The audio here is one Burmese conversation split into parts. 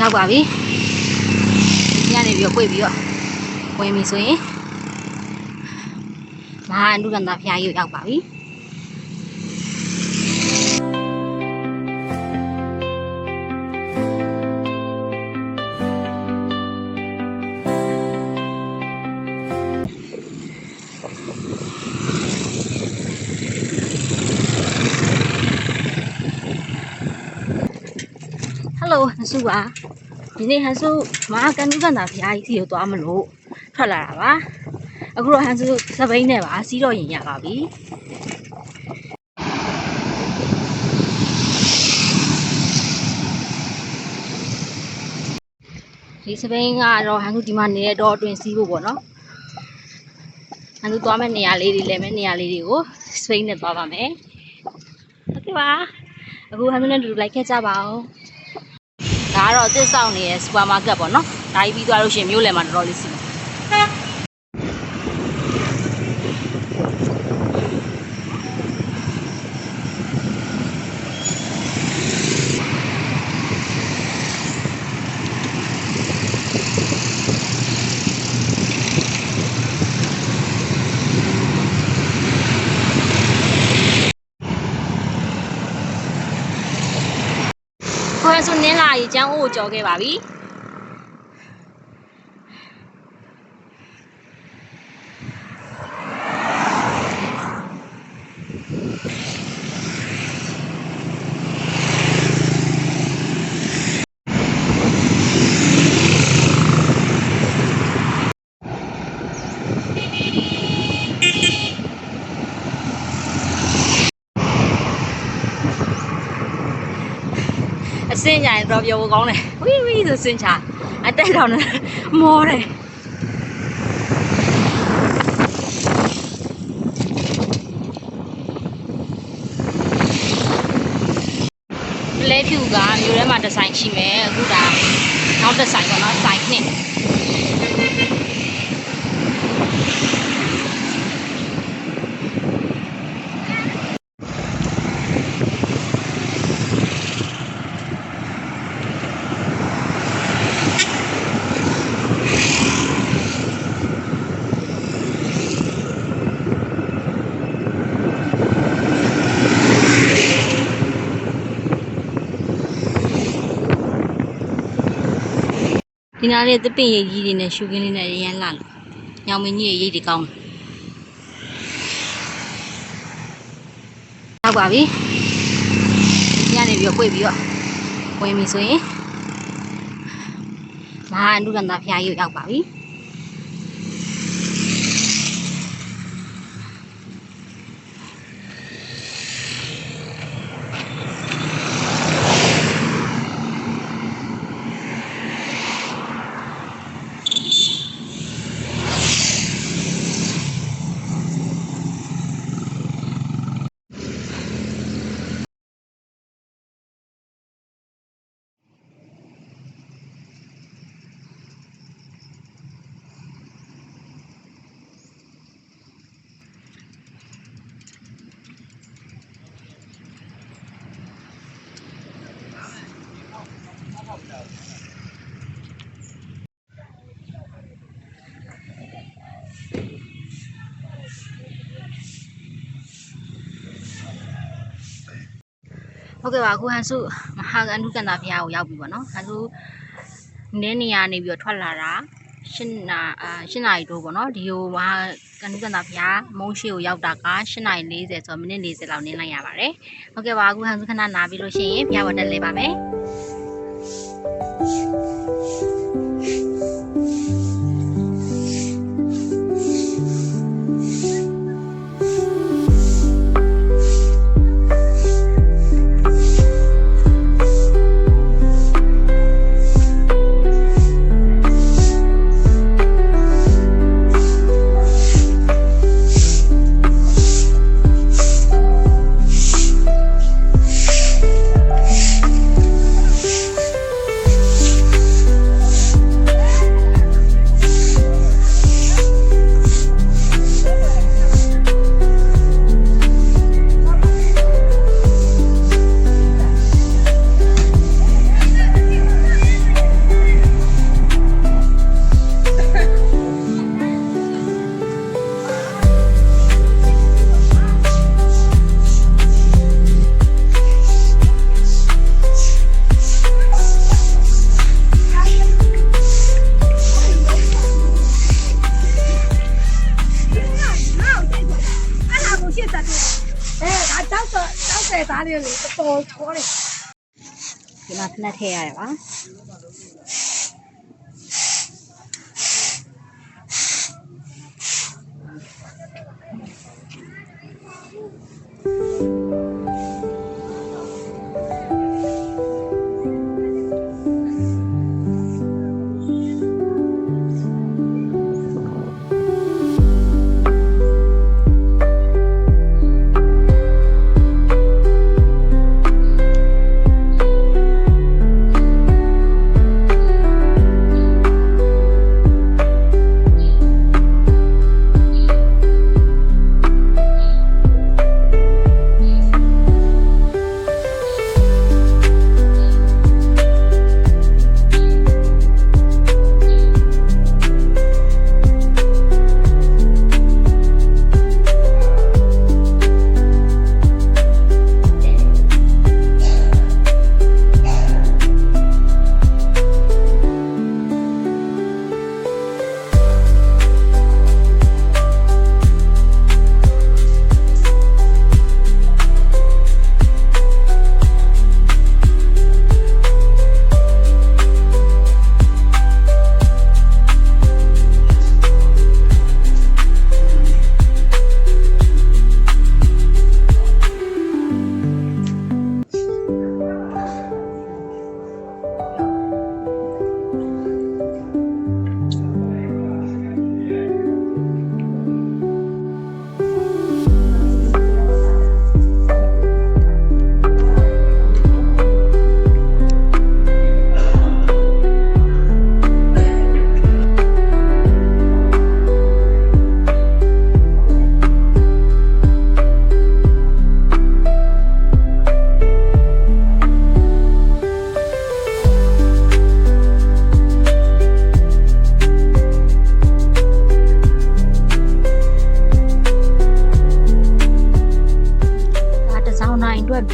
ရောက်ပါပြီညနေပြီးတော့ပွေပြီးတော့ဝင်ပြီဆိုရင်မဟာအနုကန္တာဖျားကြီးကိုရောက်ပါပြီ ဟယ်လိုဟန်စုပါဒီနေ့ဟန်စုမဟာကန်နုကန္တာဖျားကြီးစီကိုသွားမလို့ထွက်လာတာပါအခုတော့ဟန်စုစပိန်နဲ့ပါစီးတော့ရင်ရပါပြီဒီစပိန်ကတော့ဟန်စုဒီမှာနေတဲ့တော့အတွင်စီးဖို့ပေါ့နော်ဟန်စုသွားမယ့်နေရာလေးတွေလည်းမဲ့နေရာလေးတွေကိုစပိန်နဲ့သွားပါမယ်ဟုတ်ကဲ့ပါအခုဟန်စုနဲ့တူတူလိုက်ခဲ့ကြပါဦး ဒါကတော့တစ်ဆောင်နေတဲ့စူပါမားကတ်ပေါ့နော်။ဒါကြီးပြီးသွားလို့ရှိရင်မြို့လယ်မှာတော်တော်လေးစီမယ်။ခေါ် ဆိုနင်းလာရေချမ်း အိုးကိုကြော်ခဲ့ပါပြီ။အစင်းကြရင်တော့ပြောဖို့ကောင်းတယ်ဝီးဝီးဆိုစင်းချအတက်တော့နေမောတယ်ပလဲဖြူကမြို့ထဲမှာဒီဇိုင်းရှိမယ်အခုဒါနောက်ဒီဇိုင်းပေါ့နော်ဇိုင်းနှစ် နားလေးသပင်ရိပ်ကြီးတွေနဲ့ရှုခင်းလေးနဲ့ရမ်းလာလို့ညောင်မင်းကြီးရဲ့ရိပ်တွေကောင်းတယ်ရောက်ပါပြီညနေပြီးတော့ပွေပြီးတော့ဝင်ပြီဆိုရင်မဟာအနုကန္တာဖျားကြီးကိုရောက်ပါပြီ ဟုတ်ကဲ့ပါအခုဟန်စုမဟာအနုကန္တာဖျားကိုရောက်ပြီပေါ့နော်ဟန်စုနင်းနေရနေပြီးတော့ထွက်လာတာရှင်းနာအာရှင်းနာရီတို့ပေါ့နော်ဒီဟိုမဟာကန္နုကန္တာဖျားမုံရှိကိုရောက်တာကရှင်းနာရီ40ဆိုတော့မိနစ်40လောက်နင်းလိုက်ရပါတယ်ဟုတ်ကဲ့ပါအခုဟန်စုခဏနာပြီးလို့ရှိရင်ဖျားပေါ်တက်လဲပါမယ် သားလေးလေတော်ချောတယ်ဒီမှာဖက်ထည့်ရတယ်ပါ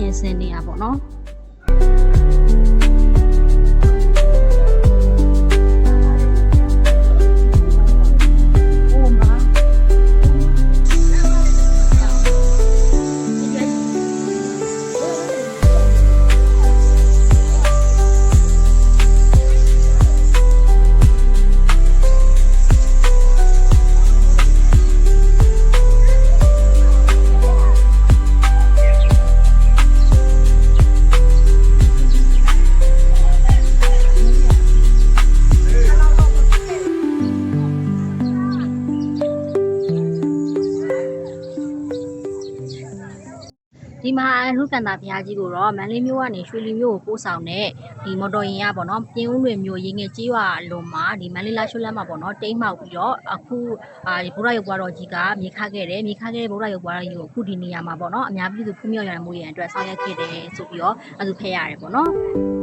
ပြင်ဆင်နေရပါတော့နော် ဒီမှာအရုကန်တာဘုရားကြီးကိုတော့မန္တလေးမြို့ကနေရွှေလီမြို့ကိုပို့ဆောင်တဲ့ဒီမော်တော်ယာဉ်ကပေါ့နော်ပြင်းဦးလွင်မြို့ရင်းငယ်ကြီးရွာအလုံးမှာဒီမန္တလေးလာရွှေလမ်းမှာပေါ့နော်တိမ်းမှောက်ပြီးတော့အခုအာဒီဘုရားရုပ်ဘွားတော်ကြီးကမြေခခဲ့တယ်မြေခခဲ့တဲ့ဘုရားရုပ်ဘွားတော်ကြီးကိုအခုဒီနေရာမှာပေါ့နော်အများပြည်သူဖူးမြောက်ရမှုရန်အတွက်ဆောင်ရွက်ခဲ့တယ်ဆိုပြီးတော့အဲဒါဖက်ရတယ်ပေါ့နော်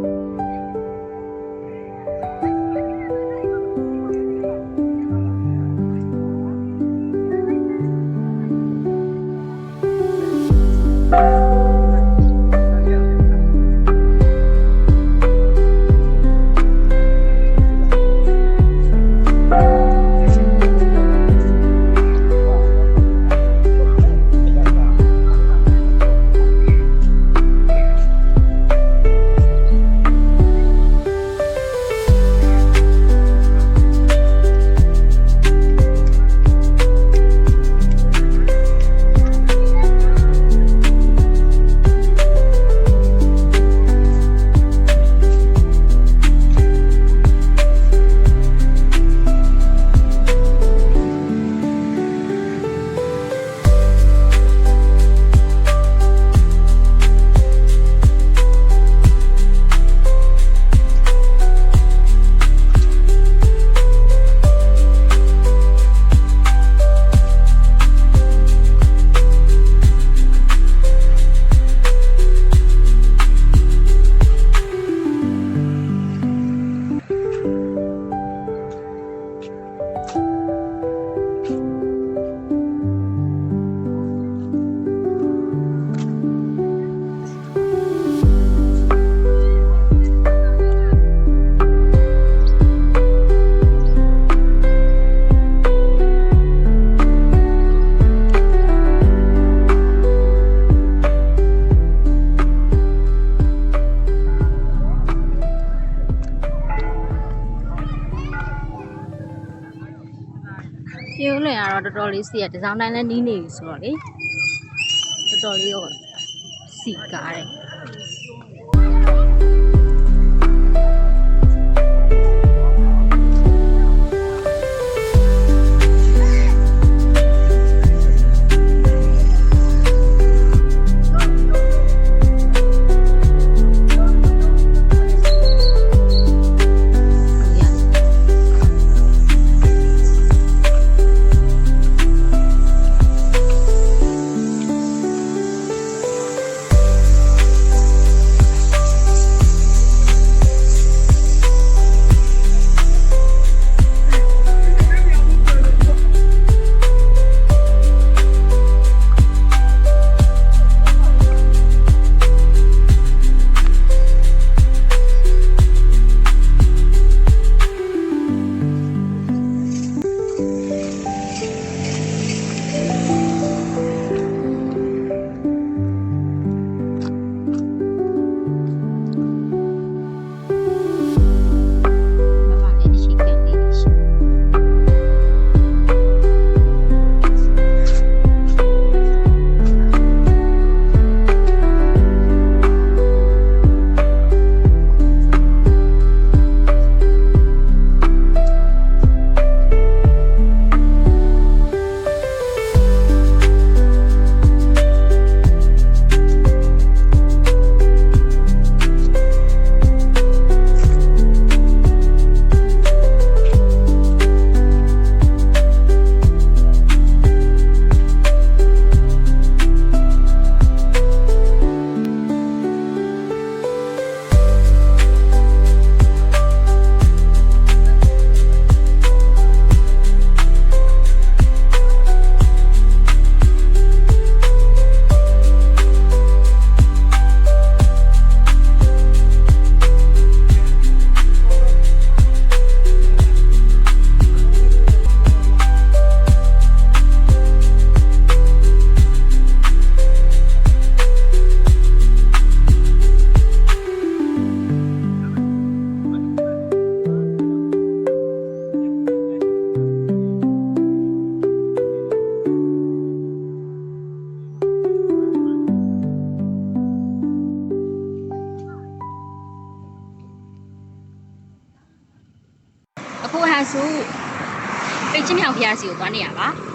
ရွှေဦးလွင်ကတော့တော်တော်လေးစီရဒီဇိုင်းတိုင်းလည်းနီးနေပြီဆိုတော့လေတော်တော်လေးတော့စီကားတယ် အခုဟန်စု